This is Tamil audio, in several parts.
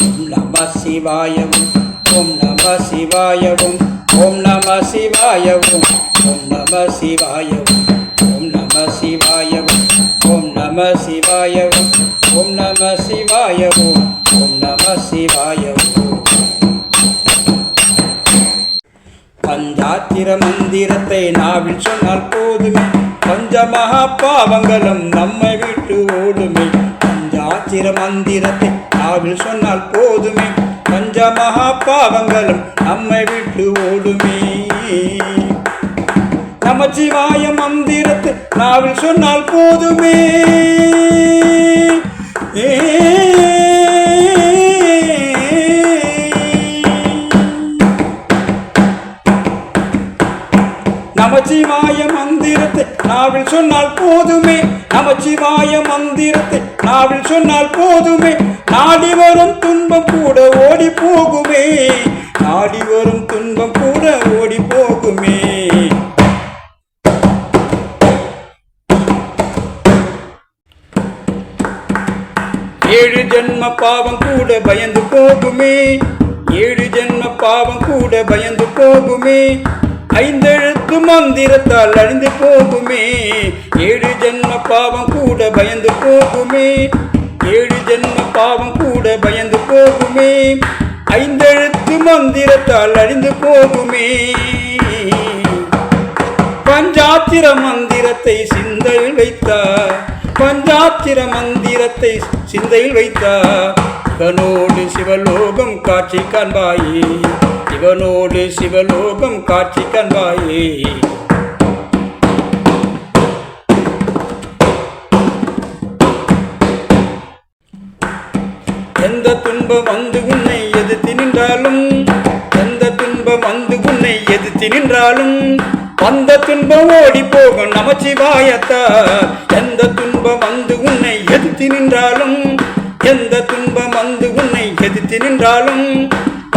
ஓம் நம சிவாயவும் ஓம் நம சிவாயவும் ஓம் நம சிவாயவும் ஓம் நம சிவாயவும் ஓம் நம சிவாயவும் ஓம் நம சிவாயவும் ஓம் நம சிவாயவும் ஓம் நம சிவாயவும். பஞ்சாத்திர மந்திரத்தை நாவில் சொன்னால் போதுமே பஞ்ச மகா பாவங்களும் நம்மை பஞ்சாத்திர மந்திரத்தை நாவில் சொன்னால் போதுமே. பஞ்ச மகா பாவங்களும் நம்மை விட்டு ஓடுமே. நமச்சிவாய மந்திரத்தை நாவில் சொன்னால் போதுமே. ஏ நமச்சிவாய மந்திரத்தை நாவில் சொன்னால் போதுமே. நமச்சிவாய மந்திரத்தை நாவில் சொன்னால் போதுமே. நாடி வரும் துன்பம் கூட ஓடி போகுமே. நாடி வரும் துன்பம் கூட ஓடி போகுமே. ஏழு ஜென்ம பாவம் கூட பயந்து போகுமே. ஏழு ஜென்ம பாவம் கூட பயந்து போகுமே. ஐந்தெழுத்து மந்திரத்தால் அழிந்து போகுமே. ஏழு ஜென்ம பாவம் கூட பயந்து போகுமே. ஏழு ஜென்ம பாவம் கூட பயந்து போகுமே. ஐந்தெழுத்து மந்திரத்தால் அழிந்து போகுமே. பஞ்சாத்திர மந்திரத்தை சிந்தையில் வைத்தார் பஞ்சாத்திர மந்திரத்தை சிந்தையில் வைத்தார் கனோடு சிவலோகம் காட்சி காண்பாயே. சிவனோடு சிவலோகம் காட்சி காண்பாயே எந்த துன்பம் வந்து உன்னை எதிர்த்து நின்றாலும் எந்த துன்பம் வந்து உன்னை எதிர்த்து நின்றாலும் வந்த துன்பம் ஓடி போகும் நமச்சிவாயத்தா எந்த துன்பம் வந்து உன்னை எதிர்த்து நின்றாலும் எந்த துன்பம் வந்து உன்னை எதிர்த்து நின்றாலும்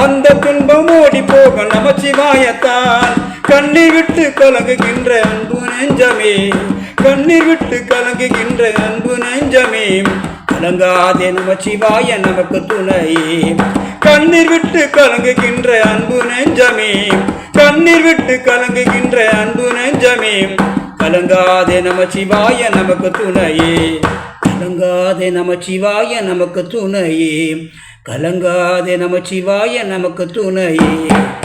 அந்த துன்பம் ஓடி போக நமச்சிவாயத்தான் கண்ணீர் விட்டு கலங்குகின்ற அன்பு நெஞ்சமே கண்ணீர் விட்டு கலங்குகின்ற அன்பு நெஞ்சமே. கலங்காதே நமச்சிவாய நமக்கு துணையே. கண்ணீர் விட்டு கலங்குகின்ற அன்பு நெஞ்சமே கண்ணீர் விட்டு கலங்குகின்ற அன்பு நெஞ்சமே. கலங்காதே நமச்சிவாய நமக்கு துணையே. கலங்காதே நமச்சிவாய நமக்கு துணையே. கலங்காதே நமச்சிவாய நமக்கு துணையே.